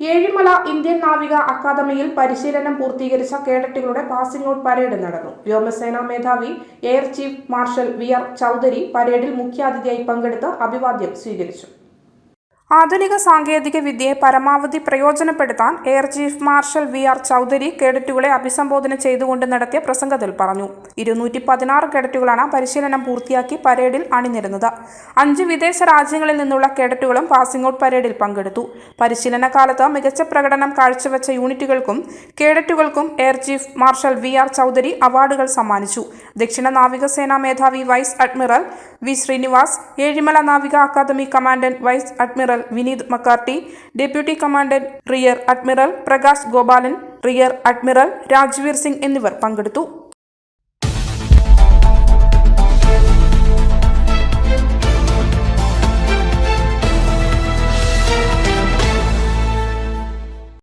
Ezhimala Indian നാവിക അക്കാദമിയിൽ പരിശീലനം പൂർത്തീകരിച്ച കേഡറ്റുകളുടെ പാസിംഗ് ഔട്ട് പരേഡ് നടന്നു. വ്യോമസേനാ മേധാവി air chief marshal V R Chaudhari പരേഡിൽ മുഖ്യാതിഥിയായി പങ്കെടുത്ത് അഭിവാദ്യം സ്വീകരിച്ചു. ആധുനിക സാങ്കേതിക വിദ്യയെ പരമാവധി പ്രയോജനപ്പെടുത്താൻ air chief marshal V R Chaudhari കേഡറ്റുകളെ അഭിസംബോധന ചെയ്തുകൊണ്ട് നടത്തിയ പ്രസംഗത്തിൽ പറഞ്ഞു. ഇരുന്നൂറ്റി പതിനാറ് കേഡറ്റുകളാണ് പരിശീലനം പൂർത്തിയാക്കി പരേഡിൽ അണിനിരുന്നത്. അഞ്ച് വിദേശ രാജ്യങ്ങളിൽ നിന്നുള്ള കേഡറ്റുകളും പാസിംഗ് ഔട്ട് പരേഡിൽ പങ്കെടുത്തു. പരിശീലന കാലത്ത് മികച്ച പ്രകടനം കാഴ്ചവെച്ച യൂണിറ്റുകൾക്കും കേഡറ്റുകൾക്കും air chief marshal V R Chaudhari അവാർഡുകൾ സമ്മാനിച്ചു. ദക്ഷിണ നാവികസേനാ മേധാവി vice admiral V Srinivas Ezhimala നാവിക academy commandant vice admiral Vineet McCarty deputy commandant rear admiral Prakash Gopalan rear admiral Rajveer Singh എന്നിവർ പങ്കെടുത്തു.